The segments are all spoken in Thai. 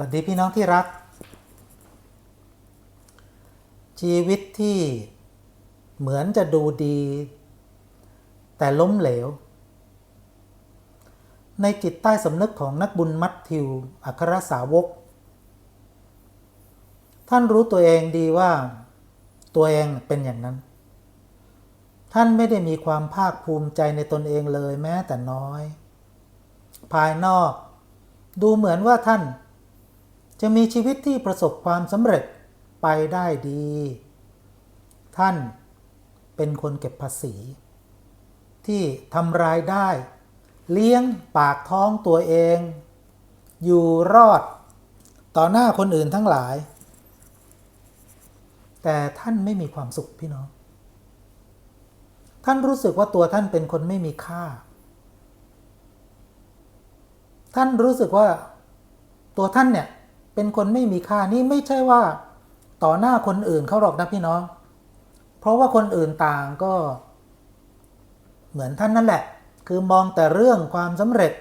วัสดีพี่น้องที่รัก ชีวิตที่เหมือนจะดูดี แต่ล้มเหลว ในจิตใต้สำนึกของนักบุญมัตทิว อัครสาวก ท่านรู้ตัวเองดีว่า ตัวเองเป็นอย่างนั้น ท่านไม่ได้มีความภาคภูมิใจในตนเองเลยแม้แต่น้อย ภายนอก ดูเหมือนว่าท่าน จะมีชีวิตที่ประสบความสำเร็จไปได้ดี ท่านเป็นคนเก็บภาษี ที่ทำรายได้ เลี้ยงปากท้องตัวเอง อยู่รอด ต่อหน้าคนอื่นทั้งหลาย แต่ท่านไม่มีความสุขพี่น้อง ท่านรู้สึกว่าตัวท่านเป็นคนไม่มีค่า ท่านรู้สึกว่าตัวท่านเนี่ย เป็นคนไม่มีค่านี่ไม่ใช่ว่า ต่อหน้าคนอื่นเขาหรอกนะพี่น้อง เพราะว่าคนอื่นต่างก็ เหมือนท่านนั่นแหละ คือมองแต่เรื่องความสำเร็จ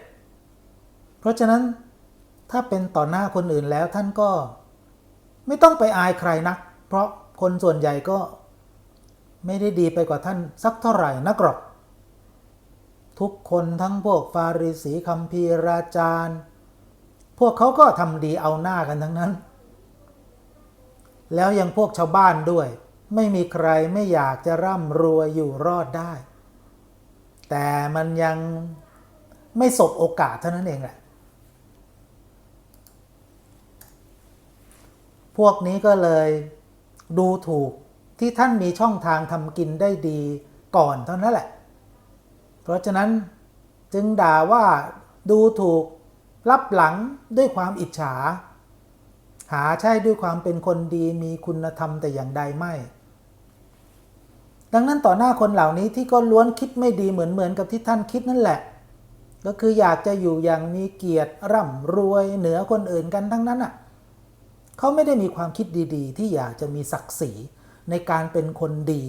เพราะฉะนั้นถ้าเป็นต่อหน้าคนอื่นแล้วท่านก็ ไม่ต้องไปอายใครนัก เพราะคนส่วนใหญ่ก็ไม่ได้ดีไปกว่าท่านสักเท่าไหร่นักหรอก ทุกคนทั้งพวกฟาริสีคัมภีราจารย์ พวกเขาก็ทำดีเอาหน้ากันทั้งนั้น แล้วยังพวกชาวบ้านด้วย ไม่มีใครไม่อยากจะร่ำรวยอยู่รอดได้ แต่มันยังไม่สบโอกาสเท่านั้นเองแหละ พวกนี้ก็เลยดูถูกที่ท่านมีช่องทางทำกินได้ดีก่อนเท่านั้นแหละ เพราะฉะนั้นจึงด่าว่าดูถูก รับหลังด้วยความอิจฉา หาใช่ด้วยความเป็นคนดีมีคุณธรรมแต่อย่างใดไม่ ดังนั้นต่อหน้าคนเหล่านี้ที่ก็ล้วนคิดไม่ดีเหมือนเหมือนกับที่ท่านคิดนั่นแหละ ก็คืออยากจะอยู่อย่างมีเกียรติร่ำรวยเหนือคนอื่นกันทั้งนั้นอะเขาไม่ได้มีความคิดดีๆ ที่อยากจะมีศักดิ์ศรีในการเป็นคนดี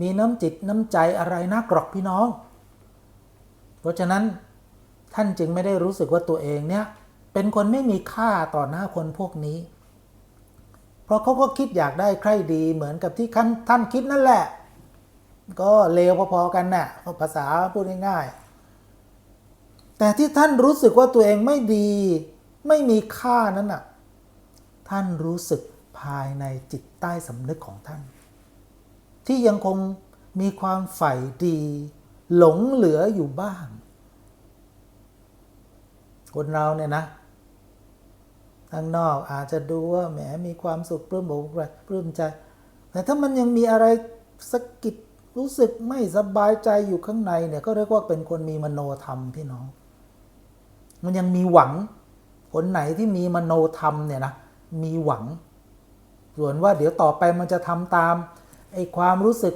มีน้ำจิตน้ำใจอะไรนักหรอกพี่น้อง เพราะฉะนั้น ท่านจึงไม่ได้รู้สึกว่าตัวเองเนี่ยเป็นคนไม่มีค่าต่อหน้าคนพวกนี้ เพราะเขาก็คิดอยากได้ใครดีเหมือนกับที่ท่านคิดนั่นแหละ ก็เลวพอๆกันน่ะภาษาพูดง่ายๆ แต่ที่ท่านรู้สึกว่าตัวเองไม่ดี ไม่มีค่านั้นน่ะ ท่านรู้สึกภายในจิตใต้สำนึกของท่าน ที่ยังคงมีความใฝ่ดี หลงเหลืออยู่บ้าง คนเราเนี่ยนะข้างนอกอาจจะดูว่าแหมมีความสุขปลื้มอกปลื้มใจ แต่ถ้ามันยังมีอะไรสะกิดรู้สึกไม่สบายใจอยู่ข้างในเนี่ยก็เรียกว่าเป็นคนมีมโนธรรมพี่น้อง มันยังมีหวัง คนไหนที่มีมโนธรรมเนี่ยนะมีหวัง ส่วนว่าเดี๋ยวต่อไปมันจะทำตามไอ้ความรู้สึก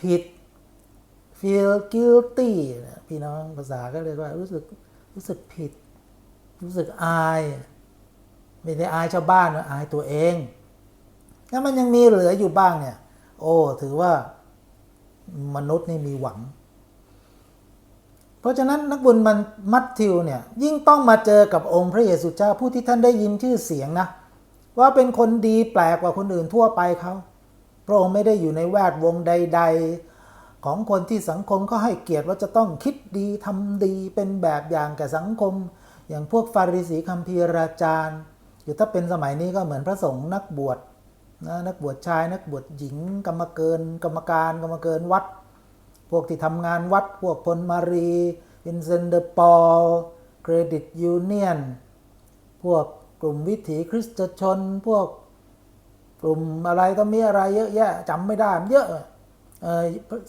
ผิด feel guilty พี่น้องภาษาก็เรียกว่ารู้สึก รู้สึกผิด รู้สึกอาย ไม่ได้อายชาวบ้านนะอายตัวเองถ้ามันยังมีเหลืออยู่บ้างเนี่ย โอ้ ถือว่ามนุษย์นี่มีหวัง เพราะฉะนั้นนักบุญมันมัทธิวเนี่ย ยิ่งต้องมาเจอกับองค์พระเยซูเจ้าผู้ที่ท่านได้ยินชื่อเสียงนะ ว่าเป็นคนดีแปลกกว่าคนอื่นทั่วไปเขาพระองค์ไม่ได้อยู่ในแวดวงใด ๆ ของคนที่สังคมก็ให้เกียรติว่าจะต้องคิดดีทำดีเป็นแบบอย่างแก่สังคม อย่างพวกฟาริสีคัมภีราจารย์หรือถ้าเป็นสมัยนี้ก็เหมือนพระสงฆ์นักบวชนะนักบวชชาย นักบวชหญิง กรรมเกิน กรรมการ กรรมเกินวัด พวกที่ทำงานวัด พวกพลมารีวินเซนเดอร์ปอลเครดิตยูเนียนพวกกลุ่มวิถีคริสตชน พวกกลุ่มอะไรต้องมีอะไรเยอะแยะจำไม่ได้เยอะ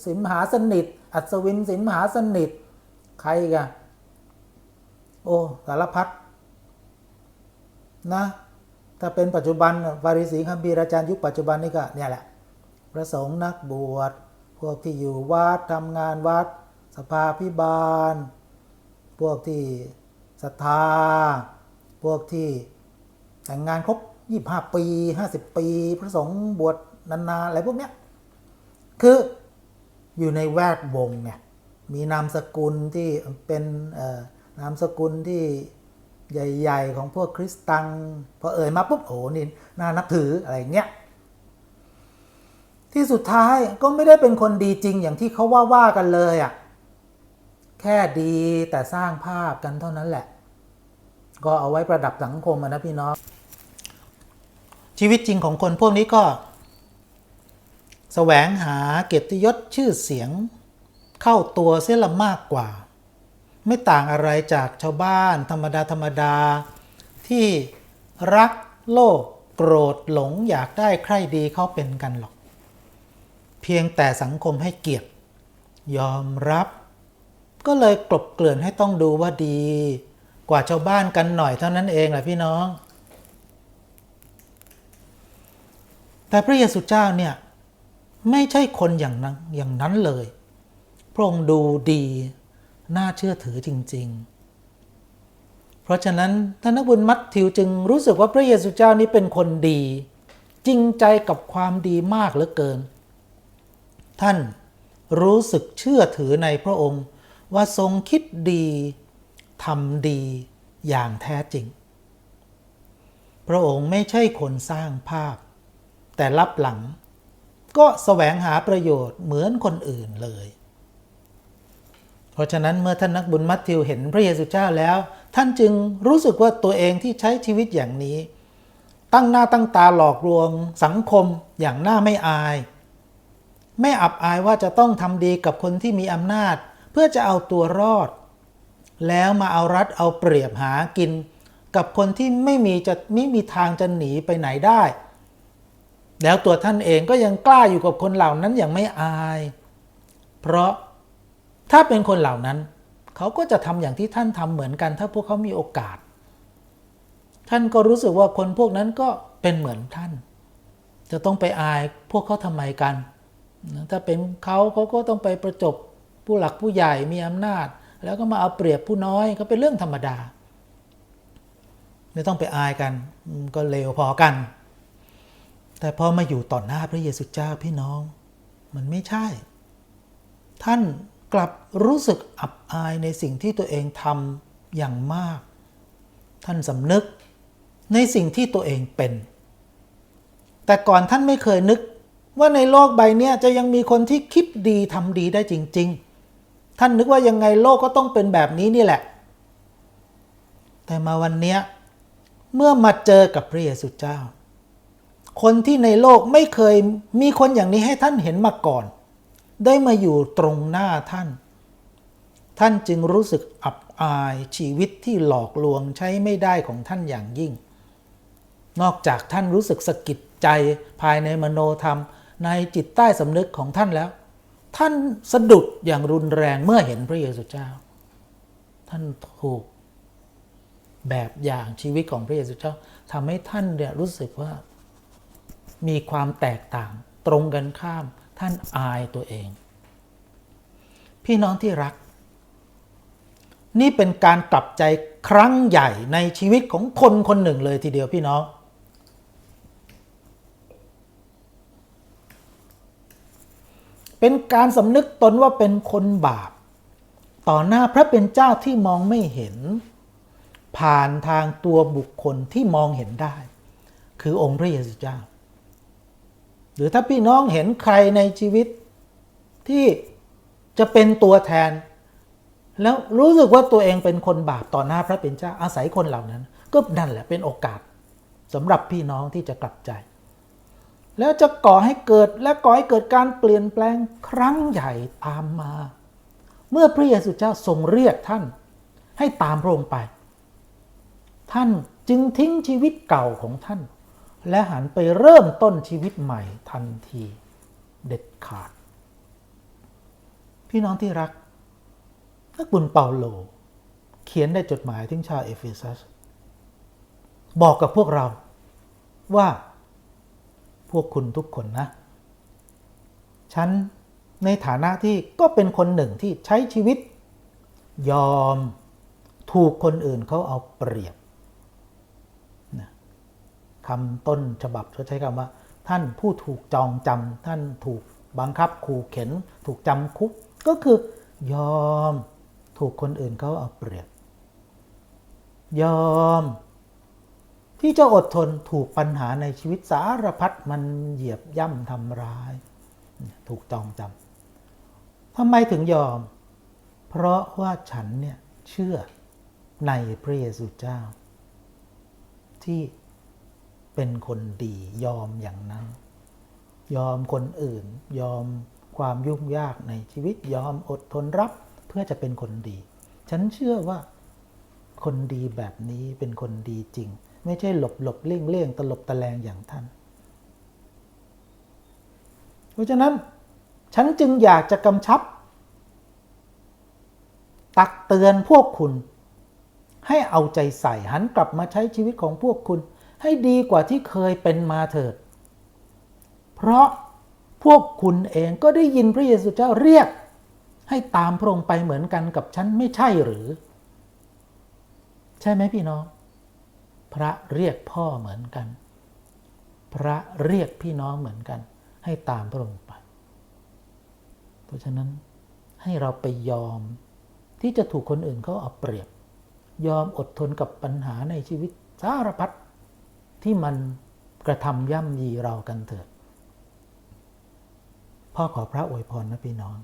สิมหาสนิท อัศวินสิมหาสนิท ใครกันโอ้สารพัดนะถ้าเป็นปัจจุบันฟาริสีคัมภีร์อาจารย์ยุคปัจจุบันนี่ก็เนี่ยแหละ พระสงฆ์นักบวชพวกที่อยู่วัดทำงานวัด สภาพิบาล พวกที่ศรัทธา พวกที่แต่งงานครบ 25 ปี 50 ปี พระสงฆ์บวชนานๆอะไรพวกเนี้ย คืออยู่ในแวดวงไงมีนามสกุลที่เป็นนามสกุลที่ใหญ่ ๆ ของพวกคริสตังพอเอ่ยมาปุ๊บโอ้นี่น่านับถืออะไรเงี้ยที่สุดท้ายก็ไม่ได้เป็นคนดีจริงอย่างที่เขาว่าว่ากันเลยอะ่ะแค่ดีแต่สร้างภาพกันเท่านั้นแหละ ก็เอาไว้ประดับสังคมนะพี่น้อง ชีวิตจริงของคนพวกนี้ก็ แสวงหาเกียรติยศชื่อเสียง เข้าตัวเสียละมากกว่า ไม่ต่างอะไรจากชาวบ้านธรรมดาธรรมดา ที่รักโลภโกรธหลงอยากได้ใครดีเขาเป็นกันหรอก เพียงแต่สังคมให้เกียรติ ยอมรับ ก็เลยกลบเกลื่อนให้ต้องดูว่าดี กว่าชาวบ้านกันหน่อยเท่านั้นเองแหละพี่น้อง แต่พระเยซูเจ้าเนี่ย ไม่ใช่คนอย่างนั้นอย่างนั้นเลย พระองค์ดูดี น่าเชื่อถือจริง ๆ เพราะฉะนั้นท่านนักบุญมัทธิวจึงรู้สึกว่าพระเยซูเจ้านี้เป็นคนดี จริงใจกับความดีมากเหลือเกิน ท่านรู้สึกเชื่อถือในพระองค์ว่าทรงคิดดีทำดีอย่างแท้จริง พระองค์ไม่ใช่คนสร้างภาพ แต่รับหลัง ก็แสวงหาประโยชน์เหมือนคนอื่นเลย เพราะฉะนั้นเมื่อท่านนักบุญมัทธิวเห็นพระเยซูเจ้าแล้ว ท่านจึงรู้สึกว่าตัวเองที่ใช้ชีวิตอย่างนี้ ตั้งหน้าตั้งตาหลอกลวง สังคมอย่างหน้าไม่อาย ไม่อับอายว่าจะต้องทำดีกับคนที่มีอำนาจ เพื่อจะเอาตัวรอด แล้วมาเอารัดเอาเปรียบหากิน กับคนที่ไม่มีจะไม่มีทางจะหนีไปไหนได้ แล้วตัวท่านเองก็ยังกล้าอยู่กับคนเหล่านั้นอย่างไม่อาย เพราะถ้าเป็นคนเหล่านั้น เขาก็จะทำอย่างที่ท่านทำเหมือนกัน ถ้าพวกเขามีโอกาส ท่านก็รู้สึกว่าคนพวกนั้นก็เป็นเหมือนท่าน จะต้องไปอายพวกเขาทำไมกัน ถ้าเป็นเขาเขาก็ต้องไปประจบผู้หลักผู้ใหญ่มีอำนาจ แล้วก็มาเอาเปรียบผู้น้อยก็เป็นเรื่องธรรมดา ไม่ต้องไปอายกัน ก็เลวพอกัน แต่พอมาอยู่ต่อหน้าพระเยซูเจ้าพี่น้อง มันไม่ใช่ ท่านกลับรู้สึกอับอายในสิ่งที่ตัวเองทำอย่างมาก ท่านสำนึกในสิ่งที่ตัวเองเป็น แต่ก่อนท่านไม่เคยนึกว่าในโลกใบนี้จะยังมีคนที่คิดดีทำดีได้จริง ๆ ท่านนึกว่ายังไงโลกก็ต้องเป็นแบบนี้นี่แหละ แต่มาวันนี้เมื่อมาเจอกับพระเยซูเจ้า คนที่ในโลกไม่เคยมีคนอย่างนี้ให้ท่านเห็นมาก่อน ได้มาอยู่ตรงหน้าท่าน ท่านจึงรู้สึกอับอายชีวิตที่หลอกลวงใช้ไม่ได้ของท่านอย่างยิ่ง นอกจากท่านรู้สึกสะกิดใจภายในมโนธรรม ในจิตใต้สำนึกของท่านแล้ว ท่านสะดุดอย่างรุนแรงเมื่อเห็นพระเยซูเจ้า ท่านถูกแบบอย่างชีวิตของพระเยซูเจ้าทำให้ท่านเนี่ยรู้สึกว่า มีความแตกต่าง ตรงกันข้าม ท่านอายตัวเอง พี่น้องที่รัก นี่เป็นการกลับใจครั้งใหญ่ในชีวิตของคนคนหนึ่งเลยทีเดียวพี่น้อง เป็นการสำนึกตนว่าเป็นคนบาป ต่อหน้าพระเป็นเจ้าที่มองไม่เห็น ผ่านทางตัวบุคคลที่มองเห็นได้ คือองค์พระเยซูเจ้า หรือถ้าพี่น้องเห็นใครในชีวิต ที่จะเป็นตัวแทน แล้วรู้สึกว่าตัวเองเป็นคนบาปต่อหน้าพระเป็นเจ้าอาศัยคนเหล่านั้น ก็นั่นแหละเป็นโอกาสสำหรับพี่น้องที่จะกลับใจ แล้วจะก่อให้เกิดและก่อให้เกิดการเปลี่ยนแปลงครั้งใหญ่ตามมา เมื่อพระเยซูเจ้าทรงเรียกท่าน ให้ตามพระองค์ไป ท่านจึงทิ้งชีวิตเก่าของท่าน และหันไปเริ่มต้นชีวิตใหม่ทันทีเด็ดขาด พี่น้องที่รัก นักบุญเปาโล เขียนในจดหมายถึงชาวเอเฟซัส บอกกับพวกเราว่าพวกคุณทุกคนนะ ฉันในฐานะที่ก็เป็นคนหนึ่งที่ใช้ชีวิต ยอมถูกคนอื่นเขาเอาเปรียบ คำต้นฉบับเขาใช้คำว่า ท่านผู้ถูกจองจำท่านถูกบังคับขู่เข็น ถูกจำคุก ก็คือยอมถูกคนอื่นเขาเอาเปรียบ ยอม ที่จะอดทนถูกปัญหาในชีวิตสารพัดมันเหยียบย่ำทำร้าย ถูกจองจำทำไมถึงยอม เพราะว่าฉันเนี่ยเชื่อในพระเยซูเจ้า ที่ เป็นคนดียอมอย่างนั้น ยอมคนอื่น ยอมความยุ่งยากในชีวิตยอมอดทนรับเพื่อจะเป็นคนดี ฉันเชื่อว่า คนดีแบบนี้เป็นคนดีจริง ไม่ใช่หลบหลบเลี่ยงเลี่ยงตลบตะแลงอย่างท่าน เพราะฉะนั้น ฉันจึงอยากจะกำชับ ตักเตือนพวกคุณ ให้เอาใจใส่หันกลับมาใช้ชีวิตของพวกคุณ ให้ดีกว่าที่เคยเป็นมาเถิด เพราะพวกคุณเองก็ได้ยินพระเยซูเจ้าเรียก ให้ตามพระองค์ไปเหมือนกันกับฉันไม่ใช่หรือ ใช่ไหมพี่น้อง พระเรียกพ่อเหมือนกัน พระเรียกพี่น้องเหมือนกัน ให้ตามพระองค์ไป เพราะฉะนั้นให้เราไปยอมที่จะถูกคนอื่นเขาเอาเปรียบ ยอมอดทนกับปัญหาในชีวิตสารพัด ที่มันกระทำย่ำยีเรากันเถิด พ่อขอพระอวยพรนะพี่น้อง